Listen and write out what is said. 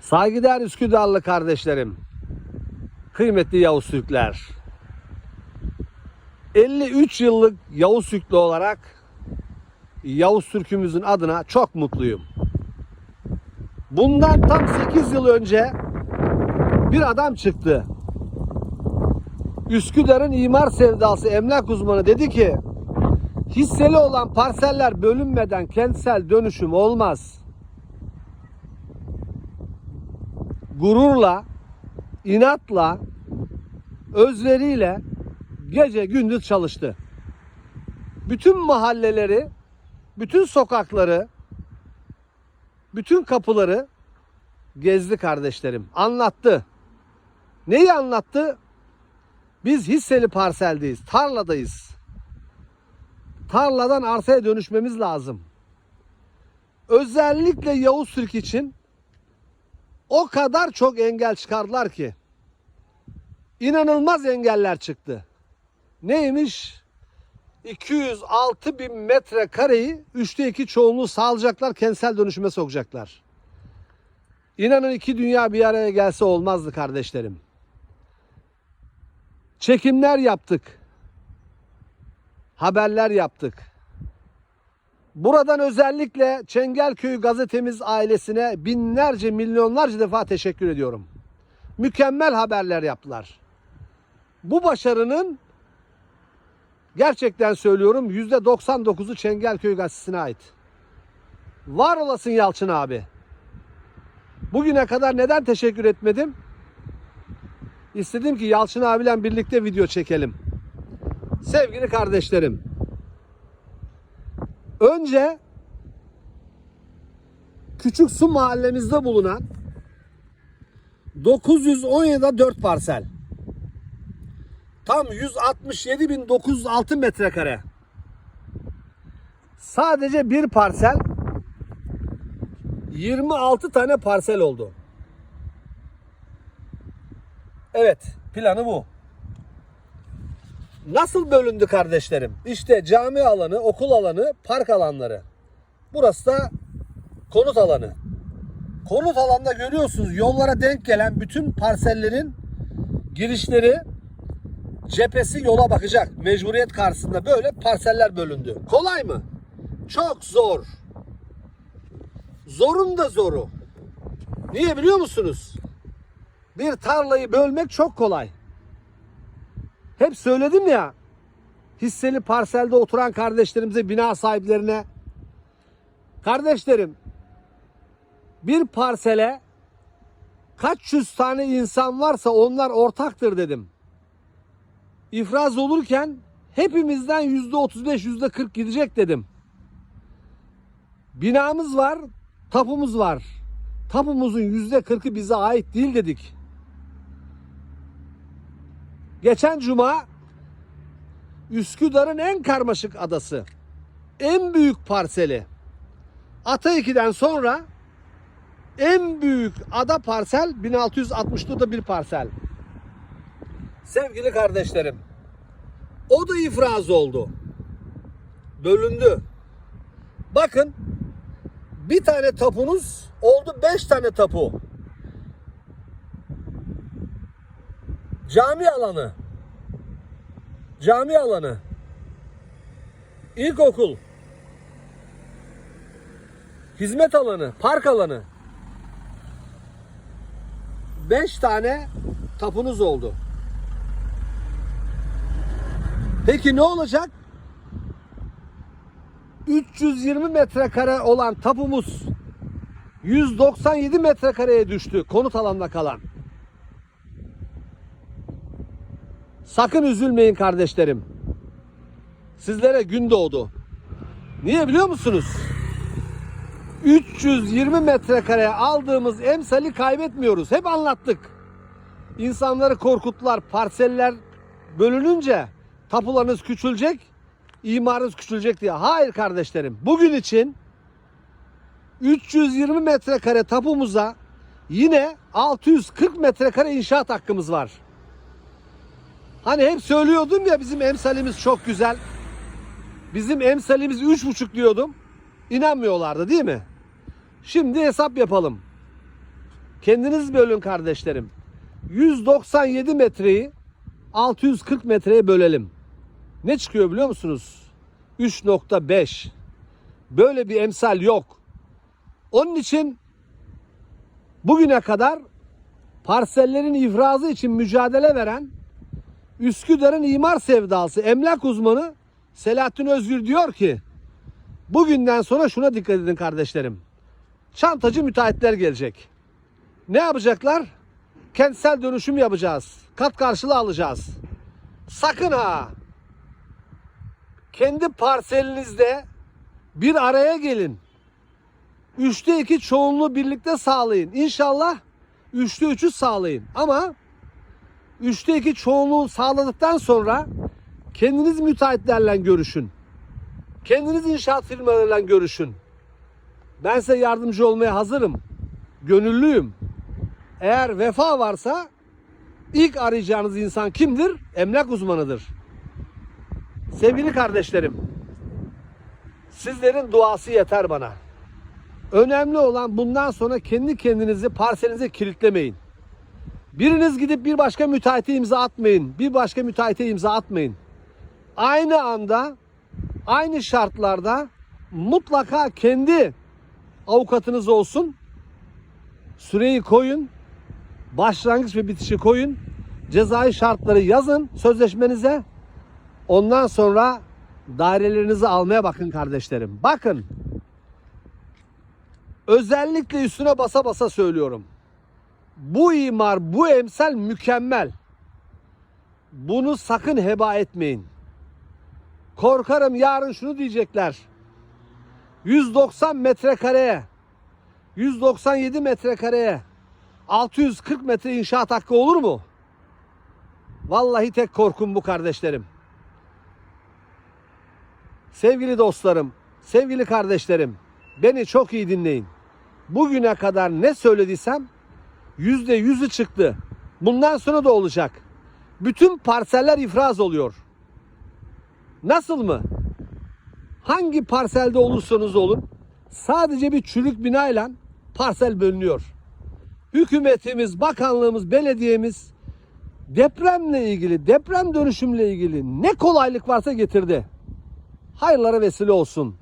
Saygıdeğer Üsküdarlı kardeşlerim, kıymetli Yavuz Türkler. 53 yıllık Yavuz Türklü olarak Yavuz Türk'ümüzün adına çok mutluyum. Bundan tam 8 yıl önce bir adam çıktı. Üsküdar'ın imar sevdası emlak uzmanı dedi ki hisseli olan parseller bölünmeden kentsel dönüşüm olmaz. Gururla, inatla, özveriyle gece gündüz çalıştı. Bütün mahalleleri, bütün sokakları, bütün kapıları gezdi kardeşlerim. Anlattı. Neyi anlattı? Biz hisseli parseldeyiz, tarladayız. Tarladan arsaya dönüşmemiz lazım. Özellikle Yavuz Türk için o kadar çok engel çıkardılar ki. İnanılmaz engeller çıktı. Neymiş? 206 bin metrekareyi üçte iki çoğunluğu sağlayacaklar, kentsel dönüşüme sokacaklar. İnanın iki dünya bir araya gelse olmazdı kardeşlerim. Çekimler yaptık. Haberler yaptık. Buradan özellikle Çengelköy gazetemiz ailesine binlerce, milyonlarca defa teşekkür ediyorum. Mükemmel haberler yaptılar. Bu başarının gerçekten söylüyorum %99'u Çengelköy gazetesine ait. Var olasın Yalçın abi. Bugüne kadar neden teşekkür etmedim? İstedim ki Yalçın abiyle birlikte video çekelim. Sevgili kardeşlerim. Önce Küçük Su mahallemizde bulunan 917'de 4 parsel. Tam 167.906 metrekare. Sadece bir parsel 26 tane parsel oldu. Evet, planı bu. Nasıl bölündü kardeşlerim? İşte cami alanı, okul alanı, park alanları. Burası da konut alanı. Konut alanında görüyorsunuz yollara denk gelen bütün parsellerin girişleri cephesi yola bakacak. Mecburiyet karşısında böyle parseller bölündü. Kolay mı? Çok zor. Zorun da zoru. Niye biliyor musunuz? Bir tarlayı bölmek çok kolay. Hep söyledim ya. Hisseli parselde oturan kardeşlerimize, bina sahiplerine. Kardeşlerim, bir parsele kaç yüz tane insan varsa onlar ortaktır dedim. İfraz olurken hepimizden yüzde otuz beş, yüzde kırk gidecek dedim. Binamız var, tapumuz var. Tapumuzun yüzde kırkı bize ait değil dedik. Geçen cuma Üsküdar'ın en karmaşık adası, en büyük parseli. Ata 2'den sonra en büyük ada parsel 1660'da bir parsel. Sevgili kardeşlerim, o da ifraz oldu. Bölündü. Bakın bir tane tapunuz oldu beş tane tapu. Cami alanı. Cami alanı. İlkokul. Hizmet alanı, park alanı. Beş tane tapunuz oldu. Peki ne olacak? 320 metrekare olan tapumuz 197 metrekareye düştü konut alanında kalan. Sakın üzülmeyin kardeşlerim. Sizlere gün doğdu. Niye biliyor musunuz? 320 metrekareye aldığımız emsali kaybetmiyoruz. Hep anlattık. İnsanları korkuttular. Parseller bölününce tapularınız küçülecek, imarınız küçülecek diye. Hayır kardeşlerim. Bugün için 320 metrekare tapumuza yine 640 metrekare inşaat hakkımız var. Hani hep söylüyordum ya bizim emsalimiz çok güzel. Bizim emsalimiz 3,5 diyordum. İnanmıyorlardı değil mi? Şimdi hesap yapalım. Kendiniz bölün kardeşlerim. 197 metreyi 640 metreye bölelim. Ne çıkıyor biliyor musunuz? 3.5. Böyle bir emsal yok. Onun için bugüne kadar parsellerin ifrazı için mücadele veren Üsküdar'ın imar sevdası emlak uzmanı Selahattin Özgür diyor ki bugünden sonra şuna dikkat edin kardeşlerim. Çantacı müteahhitler gelecek. Ne yapacaklar? Kentsel dönüşüm yapacağız. Kat karşılığı alacağız. Sakın ha kendi parselinizde bir araya gelin. Üçte iki çoğunluğu birlikte sağlayın. İnşallah üçte üçü sağlayın. Ama üçte iki çoğunluğu sağladıktan sonra kendiniz müteahhitlerle görüşün. Kendiniz inşaat firmalarıyla görüşün. Ben size yardımcı olmaya hazırım. Gönüllüyüm. Eğer vefa varsa ilk arayacağınız insan kimdir? Emlak uzmanıdır. Sevgili kardeşlerim, sizlerin duası yeter bana. Önemli olan bundan sonra kendi kendinizi parselinize kilitlemeyin. Biriniz gidip bir başka müteahhite imza atmayın. Bir başka müteahhite imza atmayın. Aynı anda, aynı şartlarda mutlaka kendi avukatınız olsun. Süreyi koyun. Başlangıç ve bitişi koyun. Cezai şartları yazın sözleşmenize. Ondan sonra dairelerinizi almaya bakın kardeşlerim. Bakın. Özellikle üstüne basa basa söylüyorum. Bu imar, bu emsal mükemmel. Bunu sakın heba etmeyin. Korkarım yarın şunu diyecekler. 190 metrekareye, 197 metrekareye 640 metre inşaat hakkı olur mu? Vallahi tek korkum bu kardeşlerim. Sevgili dostlarım, sevgili kardeşlerim, beni çok iyi dinleyin. Bugüne kadar ne söylediysem yüzde yüzü çıktı. Bundan sonra da olacak. Bütün parseller ifraz oluyor. Nasıl mı? Hangi parselde olursanız olun sadece bir çürük binayla parsel bölünüyor. Hükümetimiz, bakanlığımız, belediyemiz depremle ilgili, deprem dönüşümle ilgili ne kolaylık varsa getirdi. Hayırlara vesile olsun.